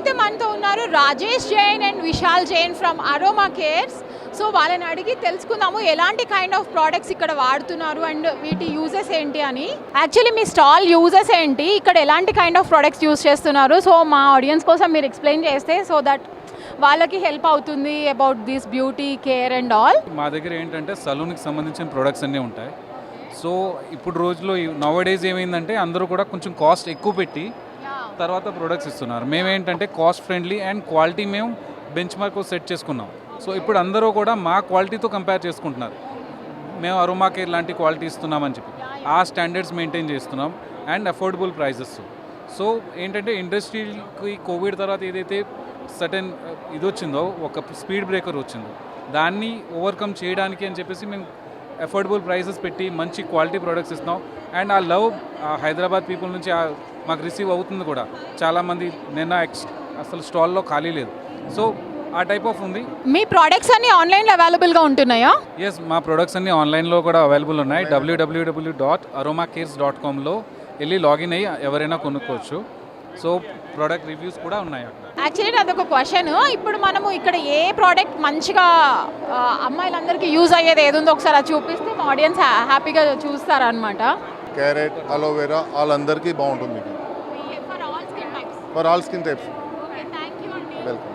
ఇప్పుడైతే మనతో ఉన్నారు Rajesh Jain and Vishal Jain from Aroma Cares. So వాళ్ళని అడిగి తెలుసుకుందాము ఎలాంటి కైండ్ ఆఫ్ ప్రోడక్ట్స్ ఇక్కడ వాడుతున్నారు అండ్ వీటి యూజెస్ ఏంటి అని. యాక్చువల్లీ మీ స్టాల్ యూజెస్ ఏంటి? ఇక్కడ ఎలాంటి కైండ్ ఆఫ్ ప్రోడక్ట్స్ యూజ్ చేస్తున్నారు? సో మా ఆడియన్స్ కోసం మీరు ఎక్స్ప్లెయిన్ చేస్తే సో దట్ వాళ్ళకి హెల్ప్ అవుతుంది about this beauty care and all మా దగ్గర ఏంటంటే సలూన్కి సంబంధించిన ప్రొడక్ట్స్ అన్నీ ఉంటాయి. సో ఇప్పుడు రోజులో నవ్ డేస్ ఏమైందంటే అందరూ కూడా కొంచెం కాస్ట్ ఎక్కువ పెట్టి తర్వాత ప్రొడక్ట్స్ ఇస్తున్నారు. మేమేంటంటే కాస్ట్ ఫ్రెండ్లీ అండ్ క్వాలిటీ మేము బెంచ్ మార్క్ సెట్ చేసుకున్నాం. సో ఇప్పుడు అందరూ కూడా మా క్వాలిటీతో కంపేర్ చేసుకుంటున్నారు. మేము అరోమా కేర్ లాంటి క్వాలిటీ ఇస్తున్నామని చెప్పి. ఆ స్టాండర్డ్స్ మెయింటైన్ చేస్తున్నాం అండ్ అఫోర్డబుల్ ప్రైజెస్ సో ఏంటంటే ఇండస్ట్రీకి కోవిడ్ తర్వాత ఏదైతే సటన్ uh, ఇది వచ్చిందో ఒక స్పీడ్ బ్రేకర్ వచ్చిందో దాన్ని ఓవర్కమ్ చేయడానికి అని చెప్పేసి మేము అఫోర్డబుల్ ప్రైసెస్ పెట్టి మంచి క్వాలిటీ ప్రొడక్ట్స్ ఇస్తున్నాం. అండ్ ఆ లవ్ హైదరాబాద్ పీపుల్ నుంచి ఆ- మాకు రిసీవ్ అవుతుంది కూడా. చాలామంది నిన్న ఎక్స్ అసలు స్టాల్లో ఖాళీ లేదు. సో ఆ టైప్ ఆఫ్ ఉంది. మీ ప్రోడక్ట్స్ అన్ని ఆన్లైన్లో అవైలబుల్గా ఉంటున్నాయా? ఎస్ మా ప్రొడక్ట్స్ అన్ని ఆన్లైన్లో కూడా అవైలబుల్ ఉన్నాయి. WWW dot Aroma Cares dot కామ్లో వెళ్ళి లాగిన్ అయ్యి ఎవరైనా కొనుక్కోవచ్చు. సో ప్రోడక్ట్ రివ్యూస్ కూడా ఉన్నాయి యాక్చువల్లీ అదొక క్వశ్చన్ ఇప్పుడు మనము ఇక్కడ ఏ ప్రోడక్ట్ మంచిగా అమ్మాయిలందరికీ యూజ్ అయ్యేది ఏది ఉందో ఒకసారి అది చూపిస్తే ఆడియన్స్ హ్యాపీగా చూస్తారనమాట कैरेट एलोवेरा ఆల్ అందరికీ బాగుంటుంది మీకు for all skin types welcome